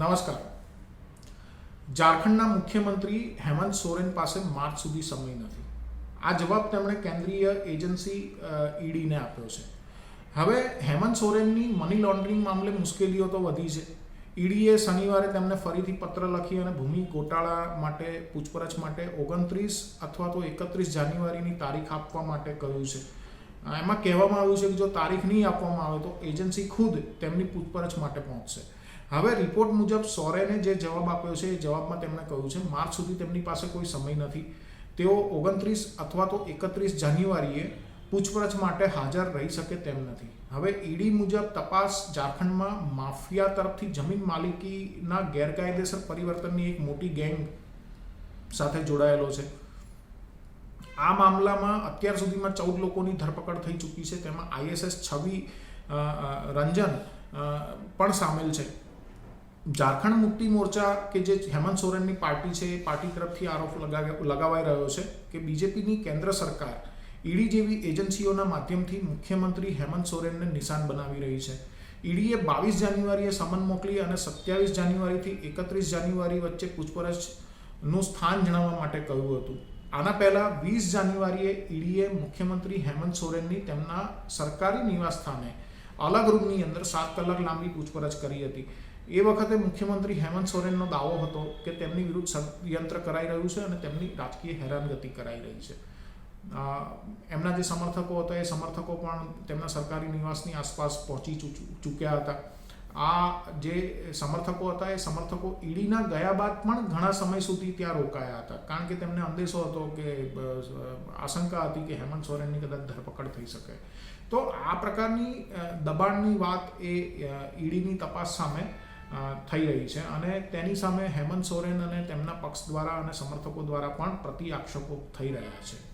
નમસ્કાર. ઝારખંડના મુખ્યમંત્રી હેમંત સોરેન પાસે માર્ચ સુધી સમય નથી. આ જવાબ તેમણે કેન્દ્રીય એજન્સી ઈડીને આપ્યો છે. હવે હેમંત સોરેનની મની લોન્ડરિંગ મામલે મુશ્કેલીઓ તો વધી છે. ઈડીએ શનિવારે તેમને ફરીથી પત્ર લખી અને ભૂમિ ગોટાળા માટે, પૂછપરછ માટે ઓગણત્રીસ અથવા તો એકત્રીસ જાન્યુઆરીની તારીખ આપવા માટે કહ્યું છે. એમાં કહેવામાં આવ્યું છે કે જો તારીખ નહીં આપવામાં આવે તો એજન્સી ખુદ તેમની પૂછપરછ માટે પહોંચશે. હવે રિપોર્ટ મુજબ સોરેને જે જવાબ આપ્યો છે, એ જવાબમાં તેમણે કહ્યું છે, માર્ચ સુધી તેમની પાસે કોઈ સમય નથી. તેઓ ઓગણત્રીસ અથવા તો એકત્રીસ જાન્યુઆરીએ પૂછપરછ માટે હાજર રહી શકે તેમ નથી. હવે ઈડી મુજબ તપાસ ઝારખંડમાં માફિયા તરફથી જમીન માલિકીના ગેરકાયદેસર પરિવર્તનની એક મોટી ગેંગ સાથે જોડાયેલો છે. આ મામલામાં અત્યાર સુધીમાં ચૌદ લોકોની ધરપકડ થઈ ચૂકી છે. તેમાં આઈએસએસ છવી રંજન પણ સામેલ છે. ઝારખંડ મુક્તિ મોરચા કે જે હેમંત સોરેનની પાર્ટી છે, એ પાર્ટી તરફથી આરોપ લગાવ્યા, લગાવાઈ રહ્યો છે કે બીજેપીની કેન્દ્ર સરકાર ઈડી જેવી એજન્સીઓના માધ્યમથી મુખ્યમંત્રી હેમંત સોરેનને નિશાન બનાવી રહી છે. ઈડીએ બાવીસ જાન્યુઆરીએ સમન મોકલી અને સત્યાવીસ જાન્યુઆરીથી એકત્રીસ જાન્યુઆરી વચ્ચે પૂછપરછનું સ્થાન જણાવવા માટે કહ્યું હતું. આના પહેલા વીસ જાન્યુઆરીએ ઈડીએ મુખ્યમંત્રી હેમંત સોરેનની તેમના સરકારી નિવાસસ્થાને અલગ રૂમની અંદર સાત કલાક લાંબી પૂછપરછ કરી હતી. એ વખતે મુખ્યમંત્રી હેમંત સોરેનનો દાવો હતો કે તેમની વિરુદ્ધ ષડયંત્ર કરાઈ રહ્યું છે અને તેમની રાજકીય હેરાનગતિ કરાઈ રહી છે. એમના જે સમર્થકો હતા એ સમર્થકો પણ તેમના સરકારી નિવાસની આસપાસ પહોંચી ચૂક્યા હતા. આ જે સમર્થકો હતા, એ સમર્થકો ઈડીના ગયા બાદ પણ ઘણા સમય સુધી ત્યાં રોકાયા હતા. કારણ કે તેમને અંદેશો હતો કે આશંકા હતી કે હેમંત સોરેનની કદાચ ધરપકડ થઈ શકે. તો આ પ્રકારની દબાણની વાત એ ઈડીની તપાસ સામે થઈ રહી છે. અને તેની સામે હેમંત સોરેન અને તેમના પક્ષ દ્વારા અને સમર્થકો દ્વારા પણ પ્રતિ આક્ષેપો થઈ રહ્યા છે.